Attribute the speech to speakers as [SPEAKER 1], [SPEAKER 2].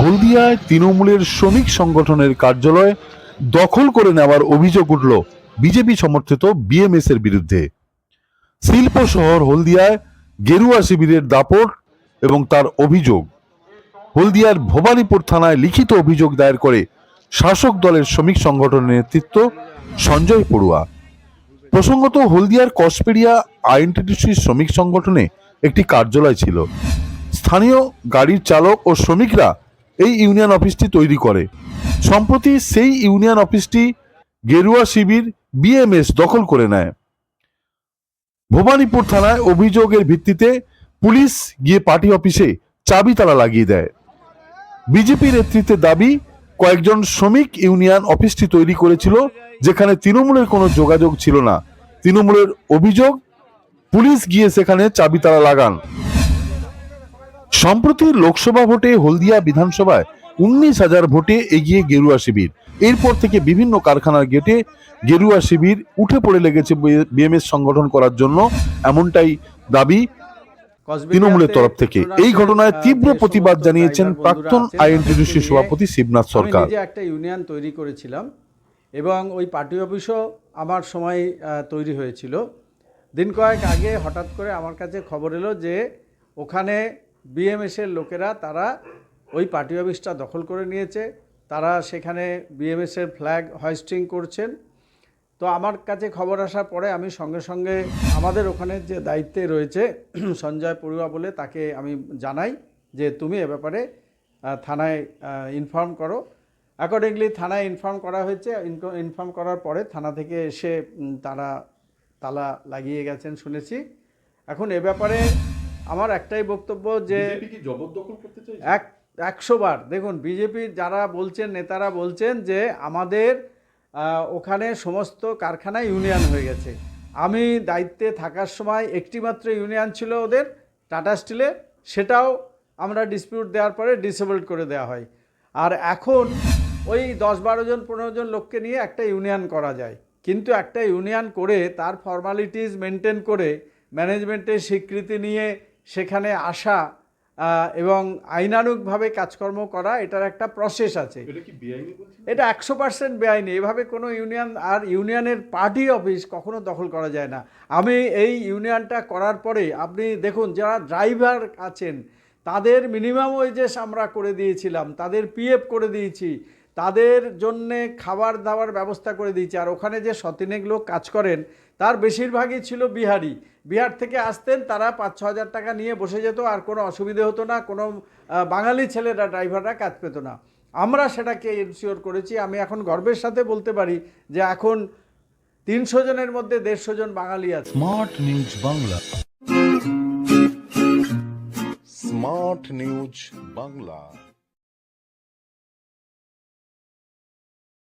[SPEAKER 1] হলদিয়ায় তৃণমূলের শ্রমিক সংগঠনের কার্যালয় দখল করে নেওয়ার অভিযোগ উঠল বিজেপি সমর্থিত বিএমএস এর বিরুদ্ধে। শিল্প শহর হলদিয়ায় গেরুয়া শিবিরের দাপট এবং তার অভিযোগ। হলদিয়ার ভবানীপুর থানায় লিখিত অভিযোগ দায়ের করে শাসক দলের শ্রমিক সংগঠনের নেতৃত্ব সঞ্জয় পড়ুয়া। প্রসঙ্গত, হলদিয়ার কসপেরিয়া আইএনটিটিসি শ্রমিক সংগঠনে একটি কার্যালয় ছিল। স্থানীয় গাড়ির চালক ও শ্রমিকরা এই ইউনিয়ন অফিসটি তৈরি করে। সম্প্রতি সেই ইউনিয়ন অফিসটি গেরুয়া শিবির বিএমএস দখল করে নেয়। ভবানীপুর থানায় অভিযোগের ভিত্তিতে পুলিশ গিয়ে পার্টি অফিসে চাবি তালা লাগিয়ে দেয়। বিজেপি নেতৃত্বের দাবি, কয়েকজন শ্রমিক ইউনিয়ন অফিসটি তৈরি করেছিল যেখানে তৃণমূলের কোনো যোগাযোগ ছিল না। তৃণমূলের অভিযোগ পুলিশ গিয়ে সেখানে চাবি তালা লাগান। সম্প্রতি লোকসভা ভোটে হলদিয়া বিধানসভায় উনিশ হাজার ভোটে এগিয়ে গেরুয়া শিবির। এরপর থেকে বিভিন্ন কারখানার গেটে গেরুয়া শিবির উঠে পড়ে লেগেছে বিএমএস সংগঠন করার জন্য। এমনটাই দাবি তৃণমূলের তরফ থেকে। এই ঘটনায় তীব্র প্রতিবাদ জানিয়েছেন প্রাক্তন আইএনটিডিসি সভাপতি শিবনাথ সরকার।
[SPEAKER 2] একটা ইউনিয়ন তৈরি করেছিলাম। এবং ওই পার্টি অফিসও আমার সময় তৈরি হয়েছিল। দিন কয়েক আগে হঠাৎ করে আমার কাছে খবর এলো যে ওখানে বিএমএসের লোকেরা তারা ওই পার্টি অফিসটা দখল করে নিয়েছে। তারা সেখানে বিএমএসের ফ্ল্যাগ হয়েস্টিং করছেন। তো আমার কাছে খবর আসার পরে আমি সঙ্গে সঙ্গে আমাদের ওখানে যে দায়িত্বে রয়েছে সঞ্জয় পড়ুয়া বলে তাকে আমি জানাই যে তুমি এ ব্যাপারে থানায় ইনফর্ম করো। অ্যাকর্ডিংলি থানায় ইনফর্ম করা হয়েছে। ইনফর্ম করার পরে থানা থেকে এসে তারা তালা লাগিয়ে গেছেন শুনেছি। এখন এ ব্যাপারে আমার একটাই বক্তব্য যে এক একশো বার। দেখুন বিজেপির যারা বলছেন নেতারা বলছেন যে আমাদের ওখানে সমস্ত কারখানা ইউনিয়ন হয়ে গেছে। আমি দায়িত্বে থাকার সময় একটিমাত্র ইউনিয়ন ছিল ওদের টাটা স্টিলে। সেটাও আমরা ডিসপিউট দেওয়ার পরে ডিসেবলড করে দেওয়া হয়। আর এখন ওই দশ বারো জন পনেরো জন লোককে নিয়ে একটা ইউনিয়ন করা যায়। কিন্তু একটা ইউনিয়ন করে তার ফর্মালিটিস মেনটেন করে ম্যানেজমেন্টের স্বীকৃতি নিয়ে সেখানে আসা এবং আইনানুগভাবে কাজকর্ম করা এটার একটা প্রসেস আছে। এটা একশো পার্সেন্ট বেআইনি। এভাবে কোনো ইউনিয়ন আর ইউনিয়নের পার্টি অফিস কখনো দখল করা যায় না। আমি এই ইউনিয়নটা করার পরে আপনি দেখুন যারা ড্রাইভার আছেন তাদের মিনিমাম ওয়েজেস আমরা করে দিয়েছিলাম তাদের পিএফ করে দিয়েছি। তাদের জন্যে খাবার দাবার ব্যবস্থা করে দিয়েছি। আর ওখানে যে সতিনেক লোক কাজ করেন, তার বেশিরভাগই ছিল বিহারি। বিহার থেকে আসতেন, তারা পাঁচ ছ হাজার টাকা নিয়ে বসে যেত, আর কোনো অসুবিধে হতো না, কোনো বাঙালি ছেলেরা, ড্রাইভাররা কাজ পেত না। আমরা সেটাকে ইনশিওর করেছি। আমি এখন গর্বের সাথে বলতে পারি যে এখন তিনশো জনের মধ্যে দেড়শো জন বাঙালি আছে।
[SPEAKER 1] Smart news Bangla.
[SPEAKER 3] Smart news Bangla.